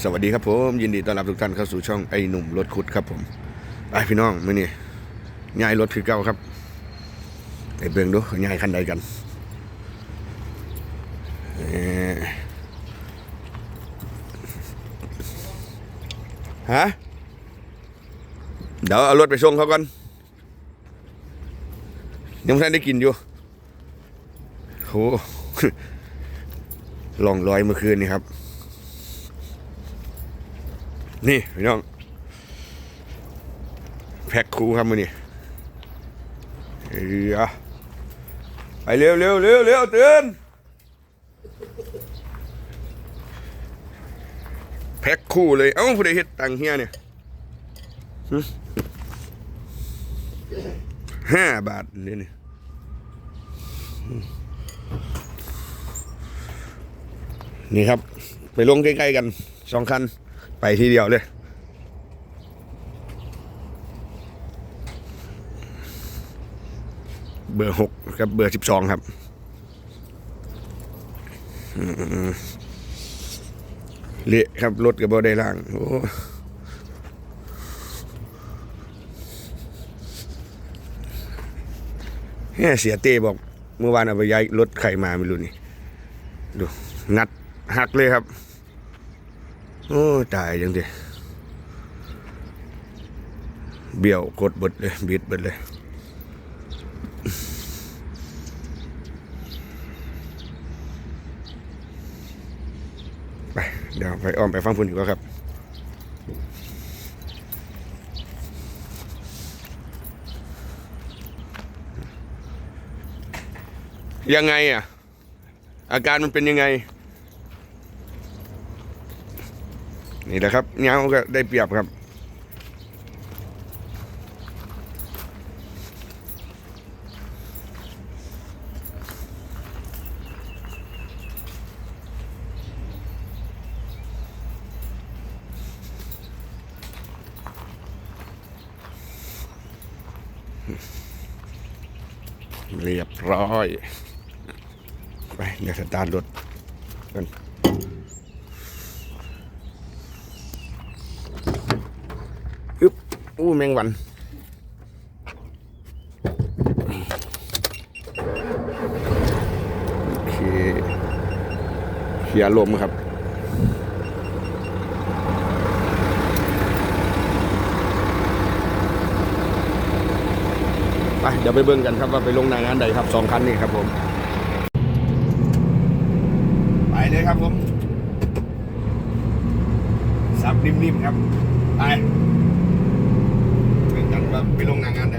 สวัสดีครับผมยินดีต้อนรับทุกท่านเข้าสู่ช่องไอ้หนุ่มรถขุดครับผมไปพี่น้องมื่อนี้ง่ายรถคือเก่าครับไปเบิ่งดูง่ายคันใดกันฮะเดี๋ยวเอารถไปส่งเขาก่อนยังไม่ทันได้กินอยู่โหลองลอยเมื่อคืนนี่ครับ นี่พี่น้อง แพ็คคูครับมือนี่เอ้ยอไปเร็วเร็วเร็วเร็วเตื่นแพ็คคู่เลย เอ้าผู้ใดเฮ็ดตังเฮียเนี่ยห้าบาทเลยนี่นี่ครับ ไปลงใกล้ ๆ กันสองคัน ไปทีเดียวเลย เบอร์หกกับเบอร์สิบสองครับเละครับ รถกับบอได้ล่าง โอ้แหม่เสียเต้บอก เมื่อวานเอาไปย้ายรถไข่มาไม่รู้นี่ ดู งัดหักเลยครับ โอ้ตายจังดิเบี้ยวกดบดเลยบิดบดเลยไปเดี๋ยวไปอ้อมไปฟังพุ่นอยู่ก็ครับยังไงอะ อาการมันเป็นยังไง นี่แหละครับเงาก็ได้เปรียบครับ เรียบร้อย ไปเดี๋ยวสตาร์ทรถกัน อึ๊บ อู้แมงวัน โอเคเคลียรลมครับ ไป เดี๋ยวไปเบิ่งกันครับว่าไปลงนางานใดครับสองคันนี่ครับผม ไปเลยครับผมซับนิ่มๆครับ ไป เบิ่งกันว่าไปลงนางานใด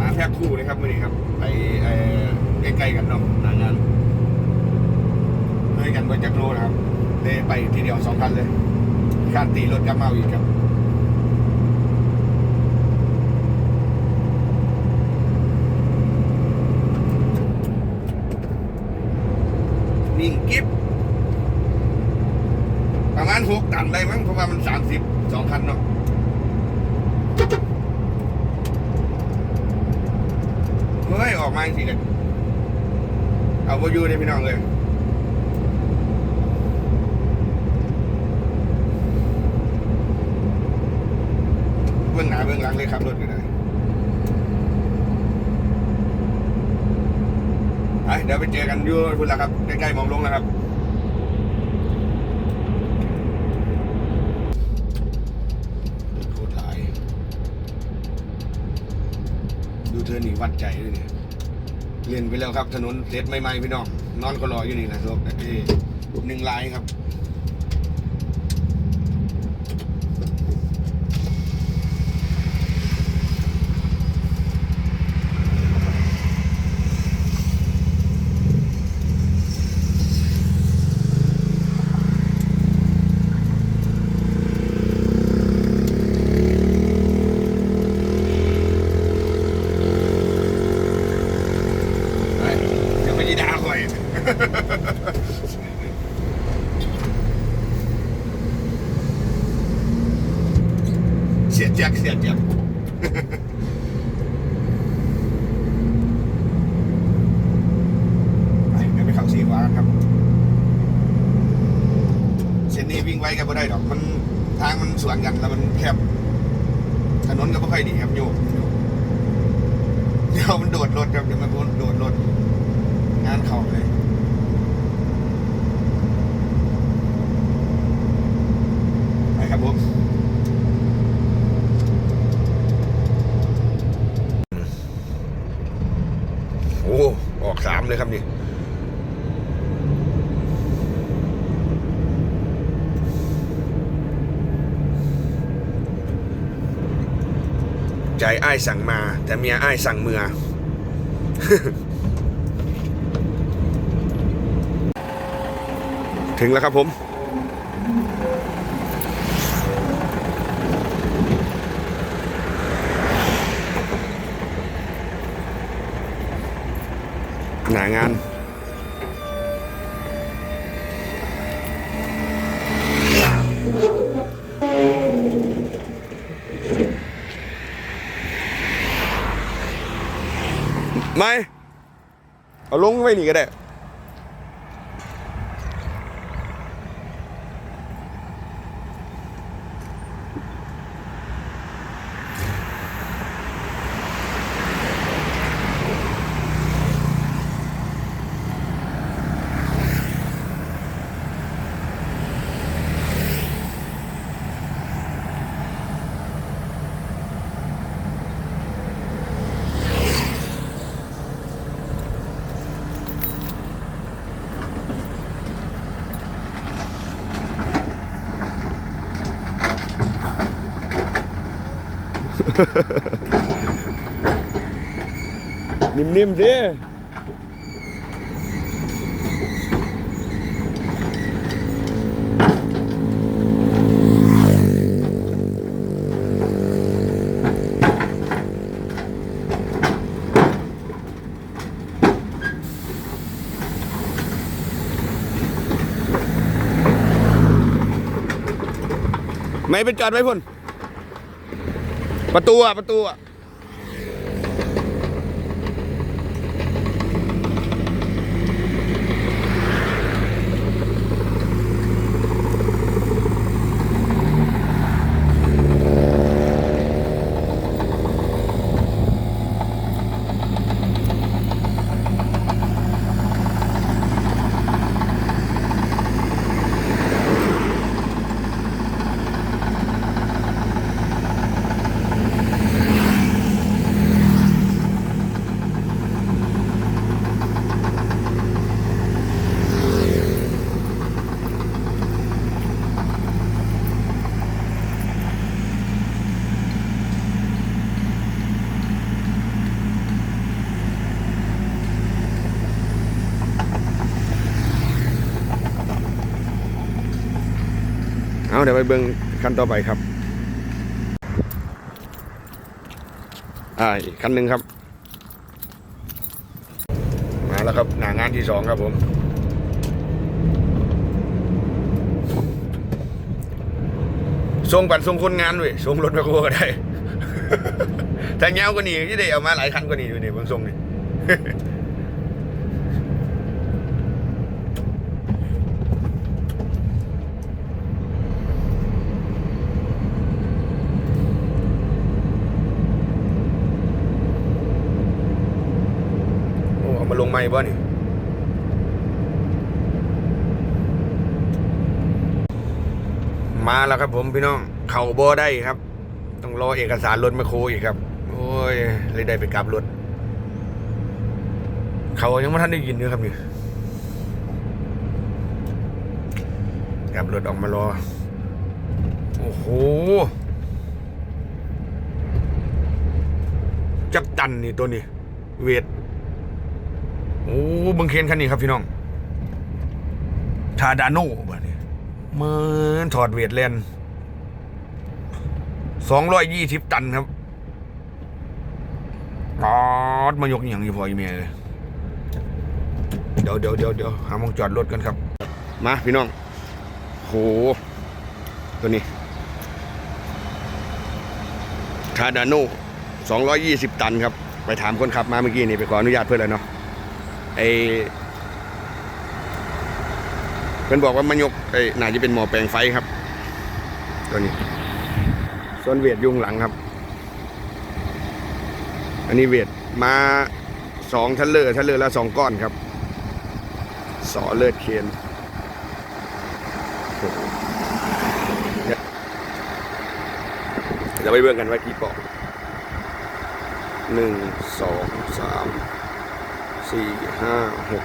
มาแพ็คคู่เลยครับมื่อนี้ครับ ไปไใกล้ๆกันเนาะนางานเลยกันเบอร์จักรโลนะครับเลยไปทีเดียวสองคันเลยคันตีรถกลับมเอาอีกครับ นิ่งกิฟประมาณหกตัน ได้มั้งเพราะว่ามันสามสิบสองคันเนาะเฮ้ยออกมาสิกันเอาโบอยูเลยพี่น้องเลยเบื้องหน้าเบื้องหลังเลยครับรถกันเลยไปเดี๋ยวไปเจอกันอยู่พุ่นละครับใกล้ๆมองลงแล้วครับ โคตรหลาย ดูเธอหนีวัดใจเลยเนี่ยเรียนไปแล้วครับ ถนนเสร็จใหม่ๆพี่น้องนอนก็รออยู่นี่นะรถเอ้ยหนึ่งลายครับ ไปเดี๋ยวไปเข้าสีขวาครับ เส้นนี้วิ่งไว้ก็ไม่ได้ดอก มันทางมันสวนกันแล้วมันแคบ ถนนก็ไม่ค่อยดีครับโยกเดี๋ยวมันโดดรถครับเดี๋ยวมันโดดรถงานเข่าเลย ใจอ้ายสั่งมา แต่เมียอ้ายสั่งเมือถึงแล้วครับผม หนางาน ไม่เอาลงไว้นี่ก็ได้ นิ่มๆสิไม่เป็นจอดไว้พุ่น ประตูอะประตูอะ เอาเดี๋ยวไปเบิ่งคันต่อไปครับ อ่าอีกคันหนึ่งครับ มาแล้วครับหนางานที่สองครับผมส่งปันส่งคนงานด้วยส่งรถแมคโครก็ได้ถ้าเงาวกว่านี้ที่ได้เอามาหลายคันกว่านี้อยู่นี่บางส่งนี่ โอ้เอามาลงใหม่บ่นี่มาแล้วครับผมพี่น้อง เข่าบ่ได้ครับ ต้องรอเอกสารรถมาโครอีกครับ โอ้ยเลยได้ไปกลับรถ เขายังไม่ทันได้ยินเลยครับนี่กลับรถออกมารอ โอ้โหจักตันนี่ตัวนี้ เวท โอ้เบังเคนคันนี้ครับพี่น้องทาดาโน่บ้านี้เหมือนถอดเวทแลนสองร้อยยี่สิบตันครับปอดมายกอย่างนี้พออีเมลเลยเดี๋ยวเดี๋ยวเดี๋ยวเดี๋ยวหามองจอดรถกันครับ มาพี่น้องโหตัวนี้ทาดาโน่สองร้อยยี่สิบตันครับ ไปถามคนขับมาเมื่อกี้นี่ ไปขออนุญาตเพื่อนแล้วเนาะ ไอเพื่อนบอกว่ามันยกไอน่าจะเป็นหมอแปลงไฟครับ ตัวนี้ ส่วนเวทยุงหลังครับ อันนี้เวทมาสองทันเลอร์ทันเลอร์ละสองก้อนครับ สอเลือดเคนโอ้โหเดี๋ยวไปเบิ่งกันว่ากี่ปอกหนึ่งสองสาม สี่ห้าหก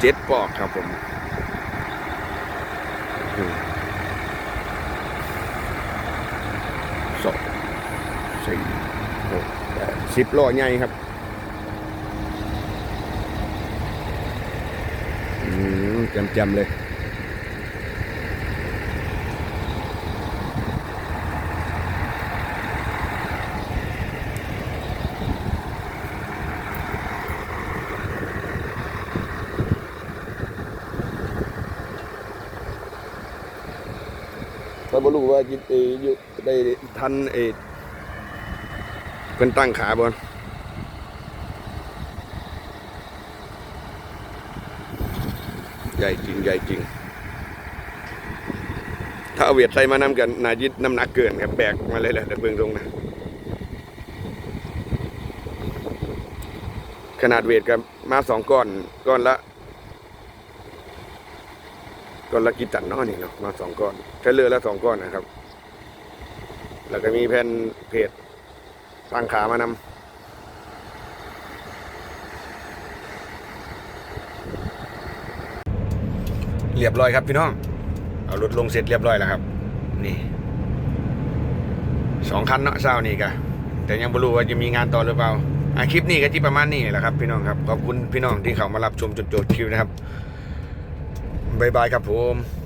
เจ็ดปอกครับผมหนึ่งสองสี่หกแปดสิบล้อใหญ่ครับอืมจำจำๆเลย บ่รู้ว่าจิเอออยู่ได้ทันเอเพิ่นตั้งขาบ่ใหญ่จริงใหญ่จริง ถ้าเอาเวียดใส่มานำกันนายิดน้ำหนักเกินครับแบกมาเลยแหละแต่เบื้องตรงนะขนาดเวทกับมาสองก้อนก้อนละก้อนละกี่ตันเนาะนี่เนาะมาสองก้อน แค่เรือละสองก้อนนะครับ แล้วก็มีแผ่นเพจตั้งขามานำเรียบร้อยครับพี่น้อง เอารถลงเสร็จเรียบร้อยแล้วครับ นี่สองคันเนาะเช้านี่กะแต่ยังไม่รู้ว่าจะมีงานต่อหรือเปล่าอะคลิปนี้ก็ที่ประมาณนี้แหละครับ พี่น้องครับ ขอบคุณพี่น้องที่เขามารับชมจนจบคลิปนะครับ บ๊ายบายครับผม